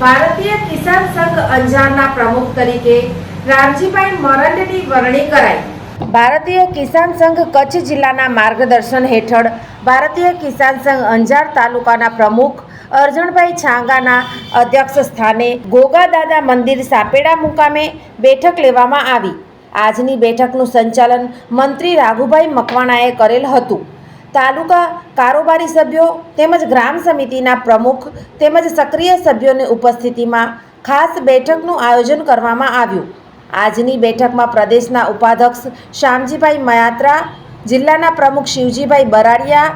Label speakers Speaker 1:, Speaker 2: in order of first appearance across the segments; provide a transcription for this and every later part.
Speaker 1: ભારતીય કિસાન સંઘ અંજારના પ્રમુખ તરીકે રામજીભાઈ મરંડની વરણી કરાઈ. ભારતીય કિસાન સંઘ કચ્છ જિલ્લાના માર્ગદર્શન હેઠળ ભારતીય કિસાન સંઘ અંજાર તાલુકાના પ્રમુખ અર્જણભાઈ છાંગાના અધ્યક્ષ સ્થાને ગોગાદાદા મંદિર સાપેડા મુકામે બેઠક લેવામાં આવી. આજની બેઠકનું સંચાલન મંત્રી રાઘુભાઈ મકવાણાએ કરેલ હતું. તાલુકા કારોબારી સભ્યો તેમજ ગ્રામ સમિતિના પ્રમુખ તેમજ સક્રિય સભ્યોની ઉપસ્થિતિમાં ખાસ બેઠકનું આયોજન કરવામાં આવ્યું. આજની બેઠકમાં પ્રદેશના ઉપાધ્યક્ષ શ્યામજીભાઈ મયાત્રા, જિલ્લાના પ્રમુખ શિવજીભાઈ બરાડિયા,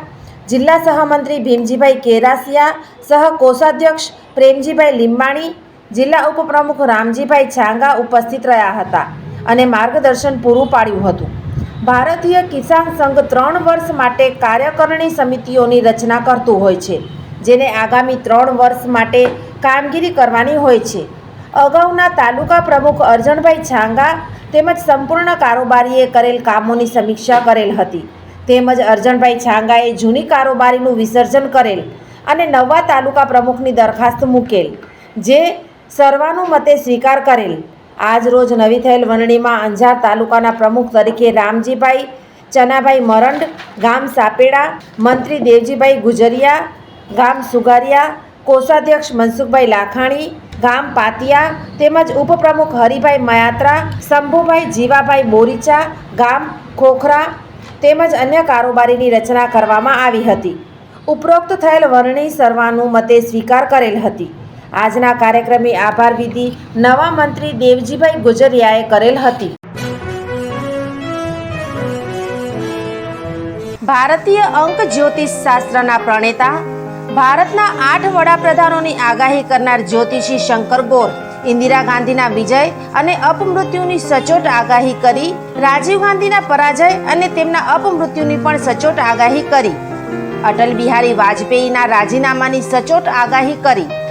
Speaker 1: જિલ્લા સહમંત્રી ભીમજીભાઈ કેરાસિયા, સહ કોષાધ્યક્ષ પ્રેમજીભાઈ લીંબાણી, જિલ્લા ઉપપ્રમુખ રામજીભાઈ છાંગા ઉપસ્થિત રહ્યા હતા અને માર્ગદર્શન પૂરું પાડ્યું હતું. ભારતીય કિસાન સંઘ ત્રણ વર્ષ માટે કાર્યકારિણી સમિતિઓની રચના કરતું હોય છે, જેને આગામી ત્રણ વર્ષ માટે કામગીરી કરવાની હોય છે. અગાઉના તાલુકા પ્રમુખ અર્જણભાઈ છાંગા તેમજ સંપૂર્ણ કારોબારીએ કરેલ કામોની સમીક્ષા કરેલ હતી. તેમજ અર્જણભાઈ છાંગાએ જૂની કારોબારીનું વિસર્જન કરેલ અને નવા તાલુકા પ્રમુખની દરખાસ્ત મૂકેલ, જે સર્વાનુમતે સ્વીકાર કરેલ. આજ રોજ નવી થયેલ વરણીમાં અંજાર તાલુકાના પ્રમુખ તરીકે રામજીભાઈ ચનાભાઈ મરંડ, ગામ સાપેડા, મંત્રી દેવજીભાઈ ગુજરિયા, ગામ સુગારિયા, કોષાધ્યક્ષ મનસુખભાઈ લાખાણી, ગામ પાતિયા, તેમજ ઉપપ્રમુખ હરિભાઈ મયાત્રા, શંભુભાઈ જીવાભાઈ બોરીચા, ગામ ખોખરા તેમજ અન્ય કારોબારીની રચના કરવામાં આવી હતી. ઉપરોક્ત થયેલ વરણી સર્વાનુમતે સ્વીકાર કરેલ હતી. આજના કાર્યક્રમે આભાર વિધિ નવા મંત્રી દેવજીભાઈ ગુજરિયાએ કરેલ હતી. ભારતીય અંક જ્યોતિષ શાસ્ત્રના પ્રણેતા, ભારતના આઠ વડાપ્રધાનોની આગાહી કરનાર જ્યોતિષી શંકર ગોર, ઇન્દિરા ગાંધીના વિજય અને અપમૃત્યુની સચોટ આગાહી કરી, રાજીવ ગાંધીના પરાજય અને તેમના અપમૃત્યુની પણ સચોટ આગાહી કરી. અટલ બિહારી વાજપેયીના રાજીનામાની સચોટ આગાહી કરી.